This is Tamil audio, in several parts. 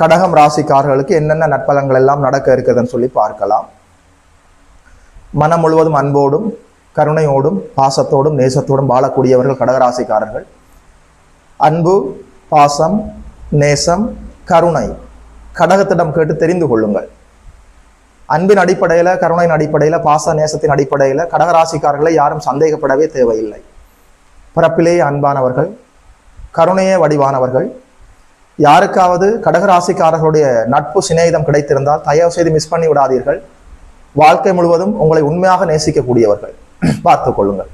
கடகம் ராசிக்காரர்களுக்கு என்னென்ன நற்பலங்கள் எல்லாம் நடக்க இருக்குதுன்னு சொல்லி பார்க்கலாம். மனம் முழுவதும் அன்போடும் கருணையோடும் பாசத்தோடும் நேசத்தோடும் வாழக்கூடியவர்கள் கடகராசிக்காரர்கள். அன்பு பாசம் நேசம் கருணை கடகத்திடம் கேட்டு தெரிந்து கொள்ளுங்கள். அன்பின் அடிப்படையில் கருணையின் அடிப்படையில் பாச நேசத்தின் அடிப்படையில் கடகராசிக்காரர்களை யாரும் சந்தேகப்படவே தேவையில்லை. பிறப்பிலேயே அன்பானவர்கள் கருணையே வடிவானவர்கள் யாருக்காவது கடகராசிக்காரர்களுடைய நட்பு சிநேகிதம் கிடைத்திருந்தால் தயவு செய்து மிஸ் பண்ணி விடாதீர்கள். வாழ்க்கை முழுவதும் உங்களை உண்மையாக நேசிக்கக்கூடியவர்கள். பார்த்துக் கொள்ளுங்கள்.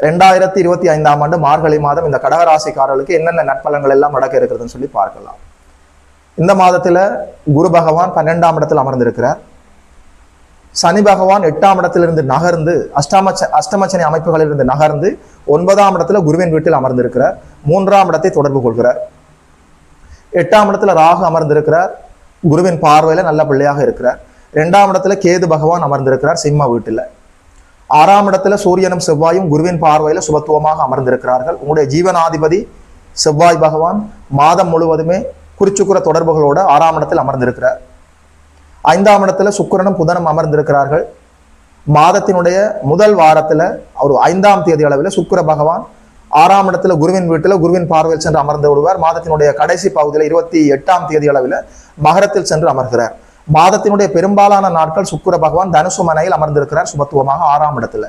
ரெண்டாயிரத்தி இருபத்தி ஐந்தாம் ஆண்டு மார்கழி மாதம் இந்த கடகராசிக்காரர்களுக்கு என்னென்ன நட்பலங்கள் எல்லாம் நடக்க இருக்கிறதுன்னு சொல்லி பார்க்கலாம். இந்த மாதத்துல குரு பகவான் பன்னெண்டாம் இடத்தில் அமர்ந்திருக்கிறார். சனி பகவான் எட்டாம் இடத்திலிருந்து நகர்ந்து அஷ்டாம அஷ்டமச்சனி அமைப்புகளிலிருந்து நகர்ந்து ஒன்பதாம் இடத்துல குருவின் வீட்டில் அமர்ந்திருக்கிறார். மூன்றாம் இடத்தை தொடர்பு கொள்கிறார். எட்டாம் இடத்துல ராகு அமர்ந்திருக்கிறார். குருவின் பார்வையில நல்ல பிள்ளையாக இருக்கிறார். ரெண்டாம் இடத்துல கேது பகவான் அமர்ந்திருக்கிறார் சிம்ம வீட்டில். ஆறாம் இடத்துல சூரியனும் செவ்வாயும் குருவின் பார்வையில சுபத்துவமாக அமர்ந்திருக்கிறார்கள். உங்களுடைய ஜீவனாதிபதி செவ்வாய் பகவான் மாதம் முழுவதுமே குறிச்சுக்குற தொடர்புகளோட ஆறாம் இடத்தில் அமர்ந்திருக்கிறார். ஐந்தாம் இடத்துல சுக்கிரனும் புதனும் அமர்ந்திருக்கிறார்கள். மாதத்தினுடைய முதல் வாரத்துல ஒரு ஐந்தாம் தேதி அளவில் சுக்கர பகவான் ஆறாம் இடத்துல குருவின் வீட்டில் குருவின் பார்வையில் சென்று அமர்ந்து விடுவார். மாதத்தினுடைய கடைசி பகுதியில் இருபத்தி எட்டாம் தேதி அளவில் மகரத்தில் சென்று அமர்கிறார். மாதத்தினுடைய பெரும்பாலான நாட்கள் சுக்கர பகவான் தனுசு மனையில் அமர்ந்திருக்கிறார் சுபத்துவமாக ஆறாம் இடத்துல.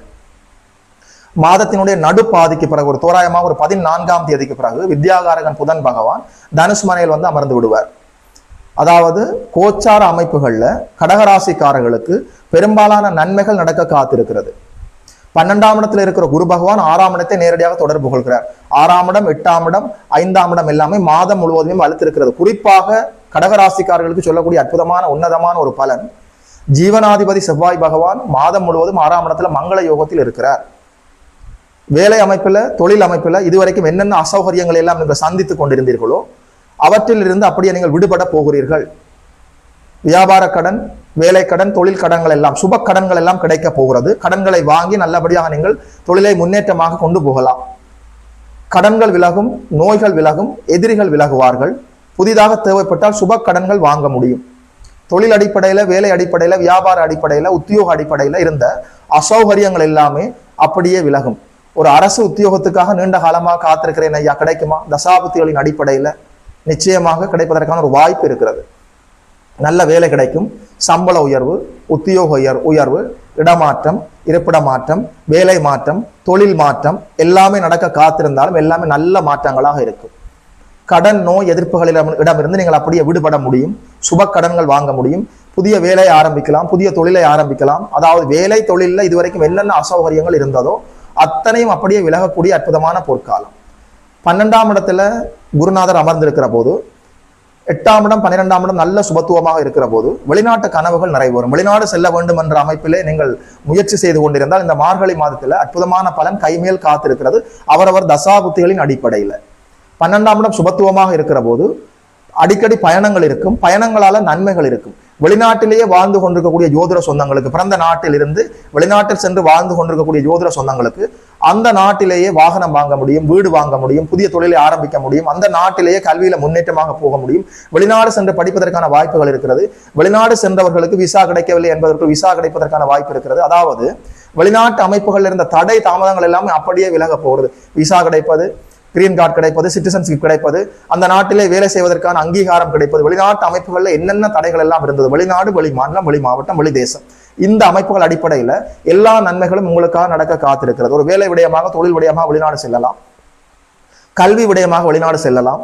மாதத்தினுடைய நடுப்பாதிக்கு பிறகு ஒரு தோராயமாக ஒரு பதினான்காம் தேதிக்கு பிறகு வித்யாகாரகன் புதன் பகவான் தனுசு மனையில் வந்து அமர்ந்து விடுவார். அதாவது கோச்சார அமைப்புகளில் கடகராசிக்காரர்களுக்கு பெரும்பாலான நன்மைகள் நடக்க காத்திருக்கிறது. பன்னெண்டாம் இடத்துல இருக்கிற குரு பகவான் ஆறாம் இடத்தை நேரடியாக தொடர்பு கொள்கிறார். ஆறாம் இடம் எட்டாம் இடம் ஐந்தாம் இடம் எல்லாமே மாதம் முழுவதுமே வலுத்திருக்கிறது. குறிப்பாக கடகராசிக்காரர்களுக்கு சொல்லக்கூடிய அற்புதமான உன்னதமான ஒரு பலன் ஜீவனாதிபதி செவ்வாய் பகவான் மாதம் முழுவதும் ஆறாம் இடத்துல மங்கள யோகத்தில் இருக்கிறார். வேலை அமைப்புல தொழில் அமைப்புல இதுவரைக்கும் என்னென்ன அசௌகரியங்களை எல்லாம் நீங்கள் சந்தித்துக் கொண்டிருந்தீர்களோ அவற்றிலிருந்து அப்படியே நீங்கள் விடுபட போகிறீர்கள். வியாபார கடன் வேலை கடன் தொழில் கடன்கள் எல்லாம் சுப கடன்கள் எல்லாம் கிடைக்க போகிறது. கடன்களை வாங்கி நல்லபடியாக நீங்கள் தொழிலை முன்னேற்றமாக கொண்டு போகலாம். கடன்கள் விலகும் நோய்கள் விலகும் எதிரிகள் விலகுவார்கள். புதிதாக தேவைப்பட்டால் சுப கடன்கள் வாங்க முடியும். தொழில் அடிப்படையில வேலை அடிப்படையில வியாபார அடிப்படையில உத்தியோக அடிப்படையில இருந்த அசௌகரியங்கள் எல்லாமே அப்படியே விலகும். ஒரு அரசு உத்தியோகத்துக்காக நீண்ட காலமாக காத்திருக்கிறேன் ஐயா கிடைக்குமா? தசாபுத்திகளின் அடிப்படையில நிச்சயமாக கிடைப்பதற்கான ஒரு வாய்ப்பு இருக்கிறது. நல்ல வேலை கிடைக்கும். சம்பள உயர்வு உத்தியோக உயர் உயர்வு இடமாற்றம் இருப்பிட மாற்றம் வேலை மாற்றம் தொழில் மாற்றம் எல்லாமே நடக்க காத்திருந்தாலும் எல்லாமே நல்ல மாற்றங்களாக இருக்கும். கடன் நோய் எதிர்ப்புகளிடம் இடமிருந்து நீங்கள் அப்படியே விடுபட முடியும். சுப கடன்கள் வாங்க முடியும். புதிய வேலையை ஆரம்பிக்கலாம் புதிய தொழிலை ஆரம்பிக்கலாம். அதாவது வேலை தொழிலில் இதுவரைக்கும் என்னென்ன அசௌகரியங்கள் இருந்ததோ அத்தனையும் அப்படியே விலகக்கூடிய அற்புதமான பொற்காலம். பன்னெண்டாம் இடத்துல குருநாதர் அமர்ந்திருக்கிற போது எட்டாம் இடம் பன்னிரெண்டாம் இடம் நல்ல சுபத்துவமாக இருக்கிற போது வெளிநாட்டு கனவுகள் நிறைவேறும் வெளிநாடு செல்ல வேண்டும் என்ற அமைப்பிலே நீங்கள் முயற்சி செய்து கொண்டிருந்தால் இந்த மார்கழி மாதத்தில் அற்புதமான பலன் கைமேல் காத்திருக்கிறது. அவரவர் தசாபுத்திகளின் அடிப்படையில். பன்னெண்டாம் இடம் சுபத்துவமாக இருக்கிற போது அடிக்கடி பயணங்கள் இருக்கும். பயணங்களால நன்மைகள் இருக்கும். வெளிநாட்டிலேயே வாழ்ந்து கொண்டிருக்கக்கூடிய ஜோதிட சொந்தங்களுக்கு பிறந்த நாட்டில் இருந்து வெளிநாட்டில் சென்று வாழ்ந்து கொண்டிருக்கக்கூடிய ஜோதிட சொந்தங்களுக்கு அந்த நாட்டிலேயே வாகனம் வாங்க முடியும் வீடு வாங்க முடியும் புதிய தொழிலை ஆரம்பிக்க முடியும் அந்த நாட்டிலேயே கல்வியில முன்னேற்றமாக போக முடியும் வெளிநாடு சென்று படிப்பதற்கான வாய்ப்புகள் இருக்கிறது வெளிநாடு சென்றவர்களுக்கு விசா கிடைக்கவில்லை என்பதற்கு விசா கிடைப்பதற்கான வாய்ப்பு இருக்கிறது. அதாவது வெளிநாட்டு அமைப்புகள் இருந்த தடை தாமதங்கள் எல்லாமே அப்படியே விலக போகிறது. விசா கிடைப்பது கிரீன் கார்டு கிடைப்பது சிட்டிசன்ஷிப் கிடைப்பது அந்த நாட்டிலே வேலை செய்வதற்கான அங்கீகாரம் கிடைப்பது வெளிநாட்டு அமைப்புகளில் என்னென்ன தடைகள் எல்லாம் இருந்தது வெளிநாடு வெளி மாநிலம் வெளி மாவட்டம் வெளி தேசம். இந்த அமைப்புகள் அடிப்படையில் எல்லா நன்மைகளும் உங்களுக்காக நடக்க காத்திருக்கிறது. ஒரு வேலை விடயமாக தொழில் விடயமாக வெளிநாடு செல்லலாம். கல்வி விடயமாக வெளிநாடு செல்லலாம்.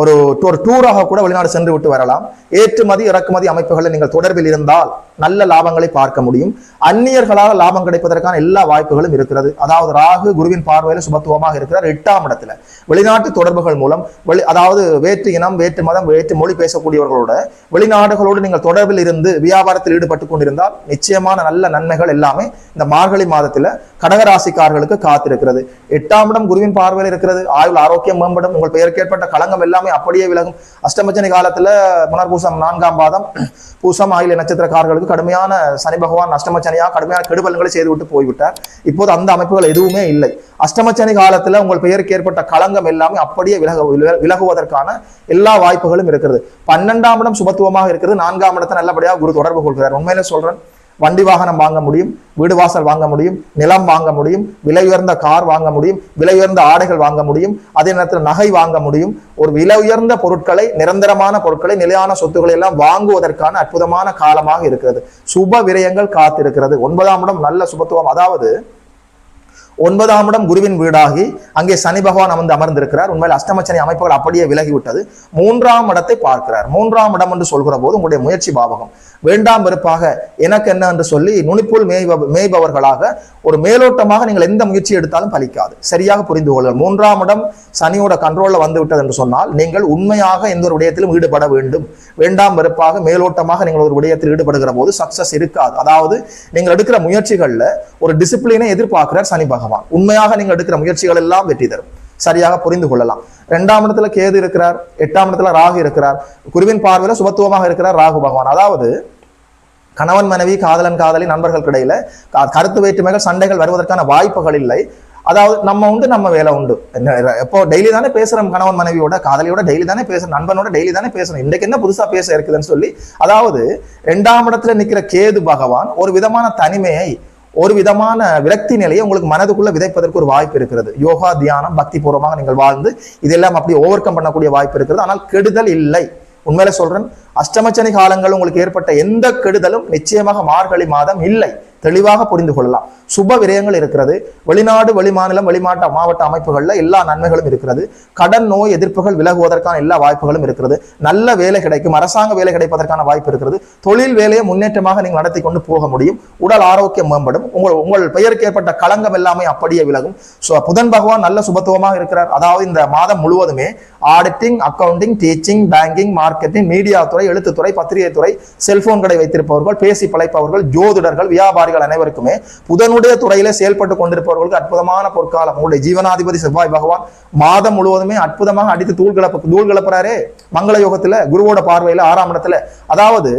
ஒரு ஒரு டூராக கூட வெளிநாடு சென்று விட்டு வரலாம். ஏற்றுமதி இறக்குமதி அமைப்புகளில் நீங்கள் தொடர்பில் இருந்தால் நல்ல லாபங்களை பார்க்க முடியும். அந்நியர்களால் லாபம் கிடைப்பதற்கான எல்லா வாய்ப்புகளும் இருக்கிறது. அதாவது ராகு குருவின் பார்வையில் சுபத்துவமாக இருக்கிறார் எட்டாம் இடத்துல. வெளிநாட்டு தொடர்புகள் மூலம் வெளி அதாவது வேற்று இனம் வேற்று மதம் வேற்று மொழி பேசக்கூடியவர்களோட வெளிநாடுகளோடு நீங்கள் தொடர்பில் இருந்து வியாபாரத்தில் ஈடுபட்டு கொண்டிருந்தால் நிச்சயமான நல்ல நன்மைகள் எல்லாமே இந்த மார்கழி மாதத்துல கடகராசிக்காரர்களுக்கு காத்திருக்கிறது. எட்டாம் இடம் குருவின் பார்வையில் இருக்கிறது. ஆயுள் ஆரோக்கியம் மேம்படும். உங்கள் பெயருக்கு ஏற்பட்ட களங்கம் எல்லாம் அப்படியே விலகும். அஷ்டமச்சனி காலத்துல புனர்பூசம் நான்காம் பாதம். பூசம் ஆகிய நட்சத்திரக்காரர்களுக்கு கடுமையான சனி பகவான் அஷ்டமச்சனியா கடுமையான கெடுபலங்களை செய்துவிட்டு போய்விட்டார். இப்போது அந்த அமைப்புகள் எதுவுமே இல்லை. அஷ்டமச்சனி காலத்துல உங்கள் பெயருக்கு ஏற்பட்ட களங்கம் எல்லாமே அப்படியே விலக விலகுவதற்கான எல்லா வாய்ப்புகளும் இருக்கிறது. பன்னெண்டாம் இடம் சுபத்துவமாக இருக்கிறது. நான்காம் இடத்தை நல்லபடியாக குரு தொடர்பு கொள்கிறார். உண்மையில சொல்றேன் வண்டி வாகனம் வாங்க முடியும் வீடு வாசல் வாங்க முடியும் நிலம் வாங்க முடியும் விலை உயர்ந்த கார் வாங்க முடியும் விலை உயர்ந்த ஆடைகள் வாங்க முடியும் அதே நேரத்தில் நகை வாங்க முடியும். ஒரு விலை உயர்ந்த பொருட்களை நிரந்தரமான பொருட்களை நிலையான சொத்துக்களை எல்லாம் வாங்குவதற்கான அற்புதமான காலமாக இருக்கிறது. சுப விரயங்கள் காத்திருக்கிறது. ஒன்பதாம் இடம் நல்ல சுபத்துவம். அதாவது ஒன்பதாம் இடம் குருவின் வீடாகி அங்கே சனி பகவான் அமர்ந்து அமர்ந்திருக்கிறார். உண்மையில் அஷ்டமச்சனி அமைப்புகள் அப்படியே விலகிவிட்டது. மூன்றாம் இடத்தை பார்க்கிறார். மூன்றாம் இடம் என்று சொல்கிற போது உங்களுடைய முயற்சி பாவகம். வேண்டாம் வெறுப்பாக எனக்கு என்ன என்று சொல்லி நுனிப்புள் மேய்ப மேய்பவர்களாக ஒரு மேலோட்டமாக நீங்கள் எந்த முயற்சி எடுத்தாலும் பலிக்காது. சரியாக புரிந்து கொள்ளுங்கள். மூன்றாம் இடம் சனியோட கண்ட்ரோலில் வந்து விட்டது என்று சொன்னால் நீங்கள் உண்மையாக எந்த ஒரு விடயத்திலும் ஈடுபட வேண்டும். வேண்டாம் வெறுப்பாக மேலோட்டமாக நீங்கள் ஒரு விடயத்தில் ஈடுபடுகிற போது சக்சஸ் இருக்காது. அதாவது நீங்கள் எடுக்கிற முயற்சிகளில் ஒரு டிசிப்ளினை எதிர்பார்க்கிறார் சனி பகவான். உண்மையாக நீங்கள் எடுக்கிற முயற்சிகள் எல்லாம் வெற்றி தரும். சரியாக புரிந்து கொள்ளலாம். ரெண்டாம் இடத்துல கேது இருக்கிறார். எட்டாம் இடத்துல ராகு இருக்கிறார். குருவின் பார்வையில சுபத்துவமாக இருக்கிறார் ராகு பகவான். அதாவது கணவன் மனைவி காதலன் காதலி நண்பர்கள் இடையில க- கருத்து வேற்றுமைகள் சண்டைகள் வருவதற்கான வாய்ப்புகள் இல்லை. அதாவது நம்ம உண்டு நம்ம வேலை உண்டு. எப்போ டெய்லி தானே பேசுறோம் கணவன் மனைவியோட காதலியோட டெய்லி தானே பேசுறோம் நண்பனோட டெய்லி தானே பேசுறோம். இன்றைக்கு என்ன புதுசா பேச இருக்குதுன்னு சொல்லி அதாவது இரண்டாம் இடத்துல நிக்கிற கேது பகவான் ஒரு விதமான தனிமையை ஒரு விதமான விரக்தி நிலையை உங்களுக்கு மனதுக்குள்ள விதைப்பதற்கு ஒரு வாய்ப்பு இருக்கிறது. யோகா தியானம் பக்தி பூர்வமாக நீங்கள் வாழ்ந்து இதெல்லாம் அப்படி ஓவர் கம் பண்ணக்கூடிய வாய்ப்பு இருக்கிறது. ஆனால் கெடுதல் இல்லை. உண்மையில சொல்றேன் அஷ்டமச்சனி காலங்கள் உங்களுக்கு ஏற்பட்ட எந்த கெடுதலும் நிச்சயமாக மார்கழி மாதம் இல்லை. தெளிவாக புரிந்து கொள்ளலாம். சுப விரயங்கள் இருக்கிறது. வெளிநாடு வெளிமாநிலம் வெளிமாட்ட மாவட்ட அமைப்புகளில் எல்லா நன்மைகளும் இருக்கிறது. கடன் நோய் எதிர்ப்புகள் விலகுவதற்கான எல்லா வாய்ப்புகளும் இருக்கிறது. நல்ல வேலை கிடைக்கும். அரசாங்க வேலை கிடைப்பதற்கான வாய்ப்பு இருக்கிறது. தொழில் வேலையை முன்னேற்றமாக நீங்கள் நடத்தி கொண்டு போக முடியும். உடல் ஆரோக்கியம் மேம்படும். உங்கள் உங்கள் பெயருக்கு ஏற்பட்ட களங்கம் எல்லாமே அப்படியே விலகும். ஸோ புதன் பகவான் நல்ல சுபத்துவமாக இருக்கிறார். அதாவது இந்த மாதம் முழுவதுமே auditing accounting teaching banking marketing media துறை எழுத்துத்துறை பத்திரிகை துறை செல்போன் கடை வைத்திருப்பவர்கள் பேசி பழைப்பவர்கள் ஜோதிடர்கள் வியாபாரிகள் அனைவருக்குமே புதனுடைய துறையில செயல்பட்டு கொண்டிருப்பவர்களுக்கு அற்புதமான பொற்காலம். உங்களுடைய ஜீவனாதிபதி செவ்வாய் பகவான் மாதம் முழுவதுமே அற்புதமாக அடித்து தூள் கிளப்ப தூள் கிளப்புறாரே. மங்கள யோகத்துல குருவோட பார்வையில ஆறாம் இடத்துல. அதாவது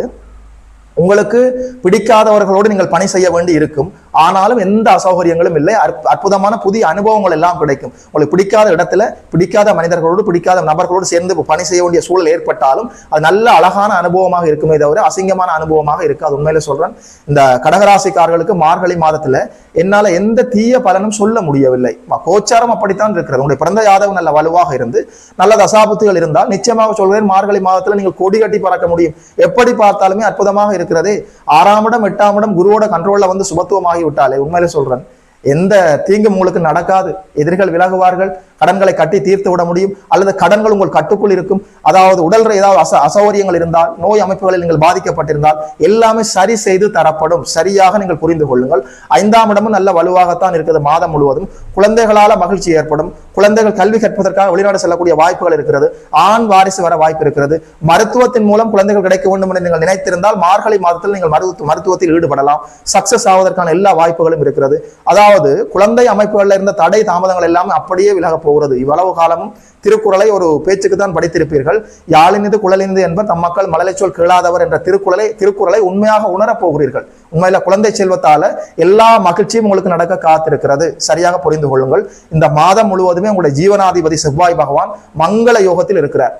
உங்களுக்கு பிடிக்காதவர்களோடு நீங்கள் பணி செய்ய வேண்டி இருக்கும். ஆனாலும் எந்த அசௌகரியங்களும் இல்லை. அற்புதமான புதிய அனுபவங்கள் எல்லாம் கிடைக்கும். உங்களுக்கு பிடிக்காத இடத்துல பிடிக்காத மனிதர்களோடு பிடிக்காத நபர்களோடு சேர்ந்து பணி செய்ய வேண்டிய சூழல் ஏற்பட்டாலும் அது நல்ல அழகான அனுபவமாக இருக்குமே தவிர அசிங்கமான அனுபவமாக இருக்காது. உண்மையில சொல்றேன். இந்த கடகராசிக்காரர்களுக்கு மார்கழி மாதத்துல என்னால எந்த தீய பலனும் சொல்ல முடியவில்லை. ம- கோச்சாரம் அப்படித்தான் இருக்கிறது. உங்களுடைய பிறந்த யாதவம் நல்ல வலுவாக இருந்து நல்ல தசாபத்துகள் இருந்தால் நிச்சயமாக சொல்கிறேன் மார்கழி மாதத்துல நீங்கள் கொடி கட்டி பறக்க முடியும். எப்படி பார்த்தாலுமே அற்புதமாக இருக்கிறதே. ஆறாம் இடம் எட்டாம் இடம் குருவோட கண்ட்ரோல்ல வந்து சுபத்துவமாகி விட்டாலே உண்மையிலே சொல்றேன் எந்த தீங்கும் உங்களுக்கு நடக்காது. எதிரிகள் விலகுவார்கள் கடன்களை கட்டி தீர்த்து விட முடியும் அல்லது கடன்கள் உங்கள் கட்டுக்குள் இருக்கும். அதாவது உடல் ஏதாவது அச அசௌகரியங்கள் இருந்தால் நோய் அமைப்புகளில் நீங்கள் பாதிக்கப்பட்டிருந்தால் எல்லாமே சரி செய்து தரப்படும். சரியாக நீங்கள் புரிந்து கொள்ளுங்கள். ஐந்தாம் இடமும் நல்ல வலுவாகத்தான் இருக்குது மாதம் முழுவதும். குழந்தைகளால மகிழ்ச்சி ஏற்படும். குழந்தைகள் கல்வி கற்பதற்காக வெளிநாடு செல்லக்கூடிய வாய்ப்புகள் இருக்கிறது. ஆண் வாரிசு வர வாய்ப்பு இருக்கிறது. மருத்துவத்தின் மூலம் குழந்தைகள் கிடைக்க வேண்டும் என்று நீங்கள் நினைத்திருந்தால் மார்கழி மாதத்தில் நீங்கள் மருத்துவ மருத்துவத்தில் ஈடுபடலாம். சக்சஸ் ஆவதற்கான எல்லா வாய்ப்புகளும் இருக்கிறது. அதாவது குழந்தை அமைப்புகளில் இருந்த தடை தாமதங்கள் எல்லாமே அப்படியே விலக போகிறது. இவ்வளவு காலமும் திருக்குறளை ஒரு பேச்சுக்கு தான் படித்திருப்பீர்கள். யாழினிது குழலினிது என்பர் தம் மக்கள் மலலைச்சொல் கேளாதவர் என்ற திருக்குறளை திருக்குறளை உண்மையாக உணரப் போகிறீர்கள். உண்மையில குழந்தை செல்வத்தால எல்லா மகிழ்ச்சியும் உங்களுக்கு நடக்க காத்திருக்கிறது. சரியாக புரிந்து கொள்ளுங்கள். இந்த மாதம் முழுவதுமே உங்களுடைய ஜீவனாதிபதி செவ்வாய் பகவான் மங்கள யோகத்தில் இருக்கிறார்.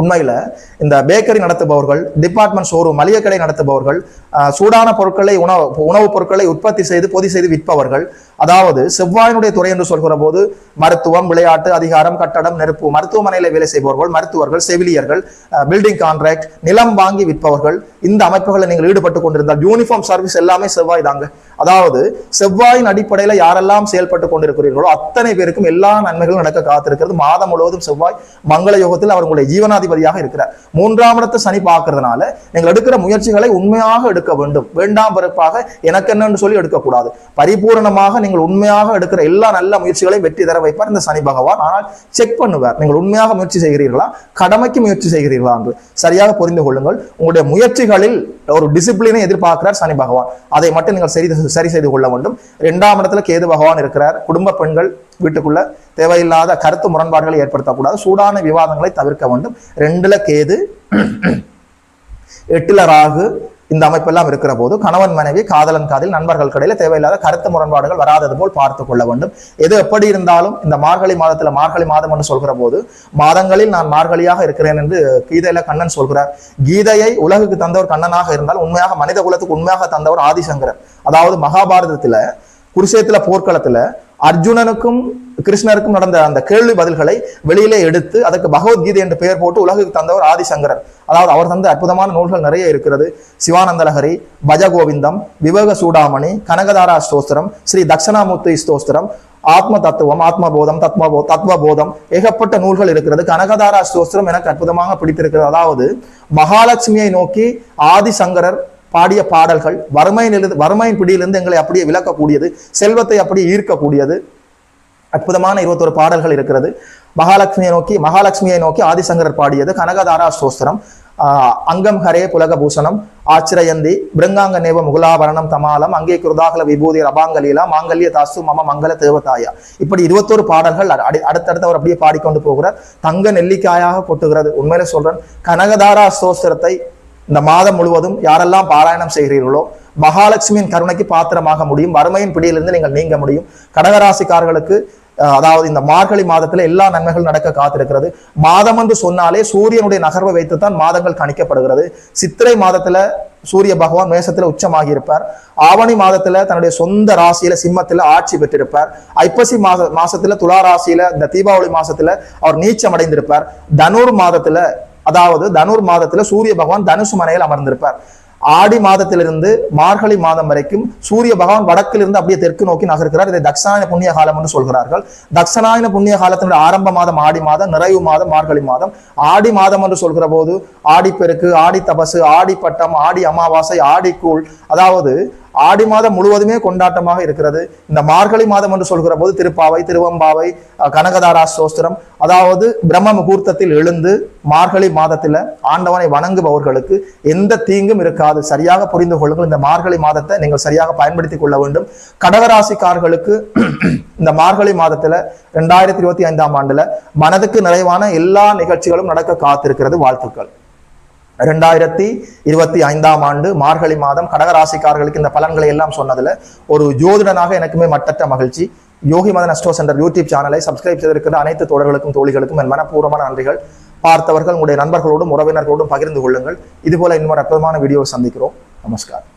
உண்மையில இந்த பேக்கரி நடத்துபவர்கள் டிபார்ட்மெண்ட் ஷோரூம் மளிகை கடை நடத்துபவர்கள் சூடான பொருட்களை உணவு உணவுப் பொருட்களை உற்பத்தி செய்து பொதி செய்து விற்பவர்கள் அதாவது செவ்வாயினுடைய துறை என்று சொல்கிற போது மருத்துவம் விளையாட்டு அதிகாரம் கட்டடம் நெருப்பு மருத்துவமனையில வேலை செய்பவர்கள் மருத்துவர்கள் செவிலியர்கள் பில்டிங் கான்ட்ராக்ட் நிலம் வாங்கி விற்பவர்கள் இந்த அமைப்புகளை நீங்கள் ஈடுபட்டு கொண்டிருந்தால் யூனிஃபார்ம் சர்வீஸ் எல்லாமே செவ்வாய் தாங்க. அதாவது செவ்வாயின் அடிப்படையில் யாரெல்லாம் செயல்பட்டு கொண்டிருக்கிறீர்களோ அத்தனை பேருக்கும் எல்லா நன்மைகளும் நடக்க காத்திருக்கிறது. மாதம் முழுவதும் செவ்வாய் மங்கள யோகத்தில் அவர் உங்களுடைய ஜீவனாதிபதியாக இருக்கிறார். மூன்றாம் இடத்தை சனி பார்க்கறதுனால நீங்கள் எடுக்கிற முயற்சிகளை உண்மையாக எடுக்க வேண்டும். வேண்டாம் பிறப்பாக எனக்கு என்னன்னு சொல்லி எடுக்கக்கூடாது. பரிபூரணமாக நீங்கள் உண்மையாக எடுக்கிற எல்லா நல்ல முயற்சிகளையும் வெற்றி தர வைப்பார் இந்த சனி பகவான். ஆனால் செக் பண்ணுவார். நீங்கள் உண்மையாக முயற்சி செய்கிறீர்களா? கடமைக்கு முயற்சி செய்கிறீர்களா என்று. சரியாக புரிந்து கொள்ளுங்கள். உங்களுடைய முயற்சிகளில் ஒரு டிசிப்ளினை எதிர்பார்க்கிறார் சனி பகவான். அதை மட்டும் நீங்கள் சரி சரி செய்து கொள்ள வேண்டும். இரண்டாம் இடத்துல கேது பகவான் இருக்கிறார். குடும்ப பெண்கள் வீட்டுக்குள்ள தேவையில்லாத கருத்து முரண்பாடுகளை ஏற்படுத்தக்கூடாது. சூடான விவாதங்களை தவிர்க்க வேண்டும். ரெண்டுல கேது எட்டுல ராகு இந்த அமைப்பெல்லாம் இருக்கிற போது கணவன் மனைவி காதலன் காதில் நண்பர்கள் கடையில் தேவையில்லாத கருத்து முரண்பாடுகள் வராதது போல் பார்த்து கொள்ள வேண்டும். எது எப்படி இருந்தாலும் இந்த மார்கழி மாதத்துல மார்கழி மாதம் என்று சொல்கிற போது மாதங்களில் நான் மார்கழியாக இருக்கிறேன் என்று கீதையில கண்ணன் சொல்கிறார். கீதையை உலகுக்கு தந்தவர் கண்ணனாக இருந்தால் உண்மையாக மனித குலத்துக்கு உண்மையாக தந்தவர் ஆதிசங்கரர். அதாவது மகாபாரதத்துல குருஷேத்துல போர்க்களத்துல அர்ஜுனனுக்கும் கிருஷ்ணருக்கும் நடந்த அந்த கேள்வி பதில்களை வெளியிலே எடுத்து அதற்கு பகவத்கீதை என்று பெயர் போட்டு உலகுக்கு தந்தவர் ஆதிசங்கரர். அதாவது அவர் தந்த அற்புதமான நூல்கள் நிறைய இருக்கிறது. சிவானந்தலஹரி பஜகோவிந்தம் விவேக சூடாமணி கனகதாரா ஸ்தோஸ்திரம் ஸ்ரீ தக்ஷணாமூர்த்தி ஸ்தோஸ்திரம் ஆத்ம தத்துவம் ஆத்மபோதம் தத்மபோ தத்வபோதம் ஏகப்பட்ட நூல்கள் இருக்கிறது. கனகதாரா ஸ்தோஸ்திரம் எனக்கு அற்புதமாக பிடித்திருக்கிறது. அதாவது மகாலட்சுமியை நோக்கி ஆதிசங்கரர் பாடிய பாடல்கள் வறுமையிலிருந்து வறுமையின் பிடியிலிருந்து எங்களை அப்படியே விளக்கக்கூடியது செல்வத்தை அப்படியே ஈர்க்கக்கூடியது. அற்புதமான இருபத்தொரு பாடல்கள் இருக்கிறது. மகாலட்சுமியை நோக்கி மகாலட்சுமியை நோக்கி ஆதிசங்கரர் பாடியது கனகதாரா ஸ்தோஸ்திரம். அங்கம் ஹரே புலக பூஷணம் ஆச்சிரயந்தி பிருங்காங்க நேவ முகுலாபரணம் தமாலம் அங்கே குருதாகல விபூதி ரபாங்கலீலா மாங்கல்ய தாசு மம மங்கள தேவதாயா. இப்படி இருபத்தொரு பாடல்கள் அடி- அடுத்தடுத்து அவர் அப்படியே பாடிக்கொண்டு போகிறார். தங்க நெல்லிக்காயாக கொட்டுகிறது. உண்மையில சொல்றேன் கனகதாரா ஸ்தோஸ்திரத்தை இந்த மாதம் முழுவதும் யாரெல்லாம் பாராயணம் செய்கிறீர்களோ மகாலட்சுமியின் கருணைக்கு பாத்திரமாக முடியும் வறுமையின் பிடியிலிருந்து நீங்கள் நீங்க முடியும். கடகராசிக்காரர்களுக்கு அதாவது இந்த மார்கழி மாதத்துல எல்லா நன்மைகளும் நடக்க காத்திருக்கிறது. மாதம் என்று சொன்னாலே சூரியனுடைய நகர்வை வைத்துத்தான் மாதங்கள் கணிக்கப்படுகிறது. சித்திரை மாதத்துல சூரிய பகவான் மேசத்துல உச்சமாகி இருப்பார் ஆவணி மாதத்துல தன்னுடைய சொந்த ராசியில சிம்மத்துல ஆட்சி பெற்றிருப்பார். ஐப்பசி மாச மாசத்துல துலா ராசியில இந்த தீபாவளி மாசத்துல அவர் நீச்சம் அடைந்திருப்பார். தனூர் மாதத்துல அதாவது தனுர் மாதத்துல சூரிய பகவான் தனுசு மனையில் அமர்ந்திருப்பார். ஆடி மாதத்திலிருந்து மார்கழி மாதம் வரைக்கும் சூரிய பகவான் வடக்கிலிருந்து அப்படியே தெற்கு நோக்கி நகர்கிறார். இதை தக்ஷணாயன புண்ணிய காலம் என்று சொல்கிறார்கள். தக்ஷணாயன புண்ணிய காலத்தினுடைய ஆரம்ப மாதம் ஆடி மாதம் நிறைவு மாதம் மார்கழி மாதம். ஆடி மாதம் என்று சொல்கிற போது ஆடிப்பெருக்கு ஆடி தபசு ஆடி பட்டம் ஆடி அமாவாசை ஆடிக்கூழ் அதாவது ஆடி மாதம் முழுவதுமே கொண்டாட்டமாக இருக்கிறது. இந்த மார்கழி மாதம் என்று சொல்கிற போது திருப்பாவை திருவம்பாவை கனகதாரா சோஸ்திரம் அதாவது பிரம்ம முகூர்த்தத்தில் எழுந்து மார்கழி மாதத்தில் ஆண்டவனை வணங்குபவர்களுக்கு எந்த தீங்கும் இருக்காது. சரியாக புரிந்து கொள்ளுங்கள். இந்த மார்கழி மாதத்தை நீங்கள் சரியாக பயன்படுத்திக் கொள்ள வேண்டும். கடகராசிக்காரர்களுக்கு இந்த மார்கழி மாதத்தில் ரெண்டாயிரத்தி இருபத்தி ஐந்தாம் ஆண்டுல மனதுக்கு நிறைவான எல்லா நிகழ்ச்சிகளும் நடக்க காத்திருக்கிறது. வாழ்த்துக்கள். ரெண்டாயிரத்தி இருபத்தி ஐந்தாம் ஆண்டு மார்கழி மாதம் கடகராசிக்காரர்களுக்கு இந்த பலன்களை எல்லாம் சொன்னதுல ஒரு ஜோதிடனாக எனக்குமே மட்டற்ற மகிழ்ச்சி. Yogi Madan astro centre YouTube சேனலை சப்ஸ்கிரைப் செய்திருக்கிற அனைத்து தோழர்களுக்கும் தோழிகளுக்கும் என் மனப்பூர்வமான நன்றிகள். பார்த்தவர்கள் உங்களுடைய நண்பர்களோடும் உறவினர்களோடும் பகிர்ந்து கொள்ளுங்கள். இதுபோல இன்னொரு அற்புதமான வீடியோ சந்திக்கிறோம். நமஸ்காரம்